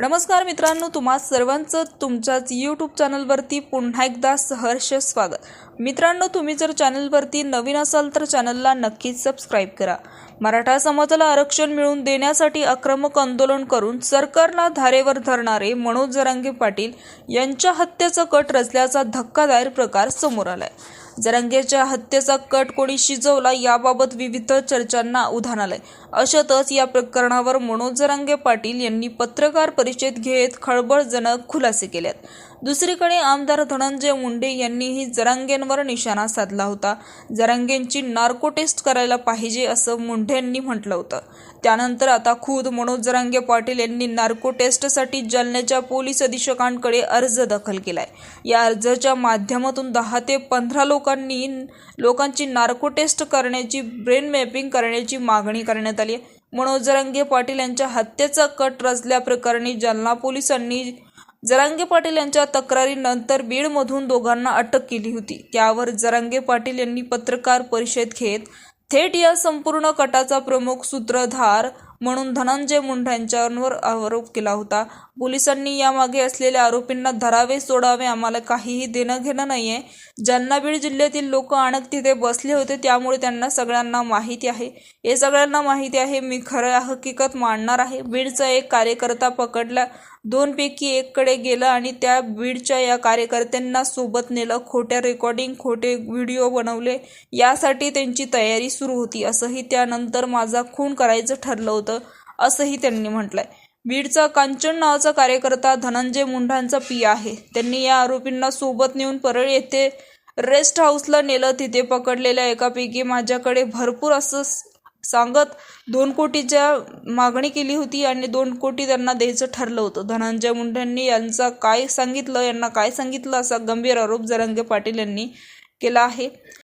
नमस्कार मित्रांनो तुम्हा सर्वांचं तुमच्याच यूट्यूब चॅनलवरती पुन्हा एकदा सहर्ष स्वागत. मित्रांनो तुम्ही जर चॅनलवरती नवीन असाल तर चॅनलला नक्कीच सबस्क्राईब करा. मराठा समाजाला आरक्षण मिळवून देण्यासाठी आक्रमक आंदोलन करून सरकारला धारेवर धरणारे मनोज जरांगे पाटील यांच्या हत्येचा कट रचल्याचा धक्कादायक प्रकार समोर आलाय. जरांगेच्या हत्येचा कट कोणी शिजवला याबाबत विविध चर्चांना उधाण आलंय. अशातच या प्रकरणावर मनोज जरांगे पाटील यांनी पत्रकार परिषद घेत खळबळजनक खुलासे केलेत. दुसरीकडे आमदार धनंजय मुंडे यांनीही जरांगेंवर निशाणा साधला होता. जरांगेंची नार्को टेस्ट करायला पाहिजे असं मुंडे यांनी म्हटलं होतं. त्यानंतर आता खुद मनोज जरांगे पाटील यांनी नार्को टेस्टसाठी जालन्याच्या पोलीस अधीक्षकांकडे अर्ज दाखल केलाय. या अर्जाच्या माध्यमातून दहा ते पंधरा लोकांनी लोकांची नार्को टेस्ट करण्याची ब्रेन मॅपिंग करण्याची मागणी करण्यात आली आहे. मनोज जरांगे पाटील यांच्या हत्येचा कट रचल्याप्रकरणी जालना पोलिसांनी जरांगे पाटील यांच्या तक्रारीनंतर बीडमधून दोघांना अटक केली होती. त्यावर जरांगे पाटील यांनी पत्रकार परिषद घेत थेट या संपूर्ण कटाचा प्रमुख सूत्रधार म्हणून धनंजय मुंडे यांच्यावर आरोप केला होता. पोलिसांनी यामागे असलेल्या आरोपींना धरावे सोडावे आम्हाला काहीही देणं घेणं नाहीये. जालना बीड जिल्ह्यातील लोक आणत तिथे बसले होते त्यामुळे त्यांना सगळ्यांना माहिती आहे. हे सगळ्यांना माहिती आहे मी खरं हकीकत मांडणार आहे. बीडचा एक कार्यकर्ता पकडला दोनपैकी एककडे गेलं आणि त्या बीडच्या या कार्यकर्त्यांना सोबत नेलं. खोट्या रेकॉर्डिंग खोटे व्हिडिओ बनवले. यासाठी त्यांची तयारी सुरू होती असंही त्यानंतर माझा खून करायचं ठरलं होतं. असंही त्यांनी म्हटलंय. बीडचा कांचन नावाचा कार्यकर्ता धनंजय मुंढांचा पी आहे. त्यांनी या आरोपींना सोबत नेऊन परळ येथे रेस्ट हाऊसला नेलं. तिथे पकडलेल्या एकापैकी माझ्याकडे भरपूर असं सांगत दोन कोटीच्या मागणी केली होती आणि दोन कोटी त्यांना द्यायचं ठरलं होतं. धनंजय मुंढेंनी यांचा काय सांगितलं यांना काय सांगितलं असा गंभीर आरोप जरंगे पाटील यांनी केला आहे.